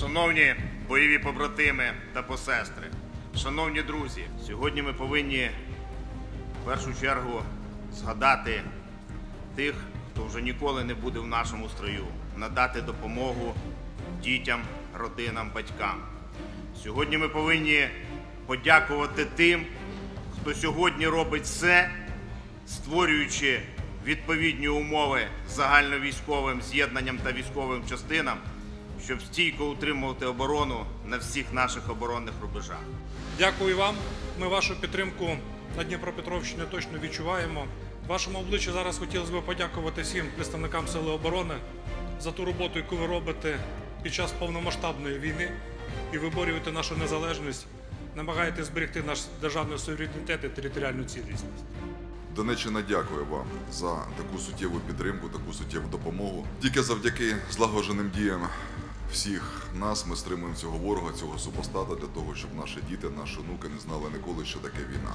Шановні бойові побратими та посестри, шановні друзі, сьогодні ми повинні в першу чергу згадати тих, хто вже ніколи не буде в нашому строю, надати допомогу дітям, родинам, батькам. Сьогодні ми повинні подякувати тим, хто сьогодні робить все, створюючи відповідні умови загальновійськовим з'єднанням та військовим частинам, щоб стійко утримувати оборону на всіх наших оборонних рубежах. Дякую вам. Ми вашу підтримку на Дніпропетровщині точно відчуваємо. Вашому обличчю зараз хотілося б подякувати всім представникам Сили оборони за ту роботу, яку ви робите під час повномасштабної війни і виборюєте нашу незалежність, намагаєтесь зберегти наш державний суверенітет і територіальну цілісність. Донеччина дякує вам за таку суттєву підтримку, таку суттєву допомогу. Тільки завдяки злагодженим діям всіх нас ми стримуємо цього ворога, цього супостата для того, щоб наші діти, наші онуки не знали ніколи, що таке війна.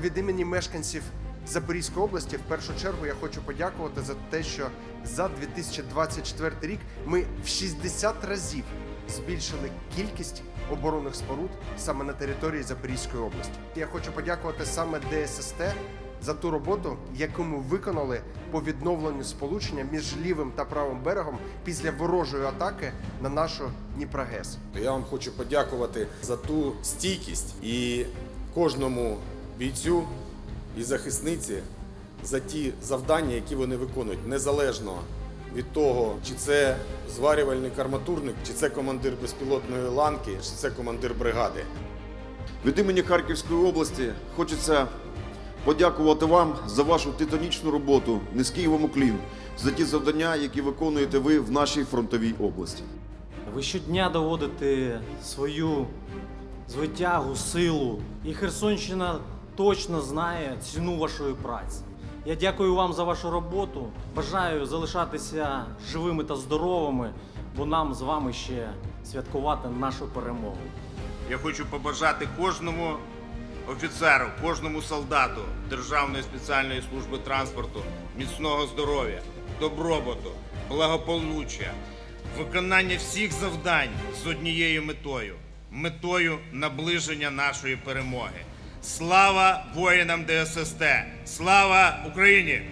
Від імені мешканців Запорізької області в першу чергу я хочу подякувати за те, що за 2024 рік ми в 60 разів збільшили кількість оборонних споруд саме на території Запорізької області. Я хочу подякувати саме ДССТ за ту роботу, яку ми виконали по відновленню сполучення між лівим та правим берегом після ворожої атаки на нашу Дніпрогес. Я вам хочу подякувати за ту стійкість і кожному бійцю і захисниці за ті завдання, які вони виконують, незалежно від того, чи це зварювальний арматурник, чи це командир безпілотної ланки, чи це командир бригади. Від імені Харківської області хочеться подякувати вам за вашу титанічну роботу, низький вам уклін, за ті завдання, які виконуєте ви в нашій фронтовій області. Ви щодня доводите свою звитягу, силу, і Херсонщина точно знає ціну вашої праці. Я дякую вам за вашу роботу. Бажаю залишатися живими та здоровими, бо нам з вами ще святкувати нашу перемогу. Я хочу побажати кожному офіцеру, кожному солдату Державної спеціальної служби транспорту міцного здоров'я, добробуту, благополуччя, виконання всіх завдань з однією метою метою наближення нашої перемоги. Слава воїнам ДССТ! Слава Україні!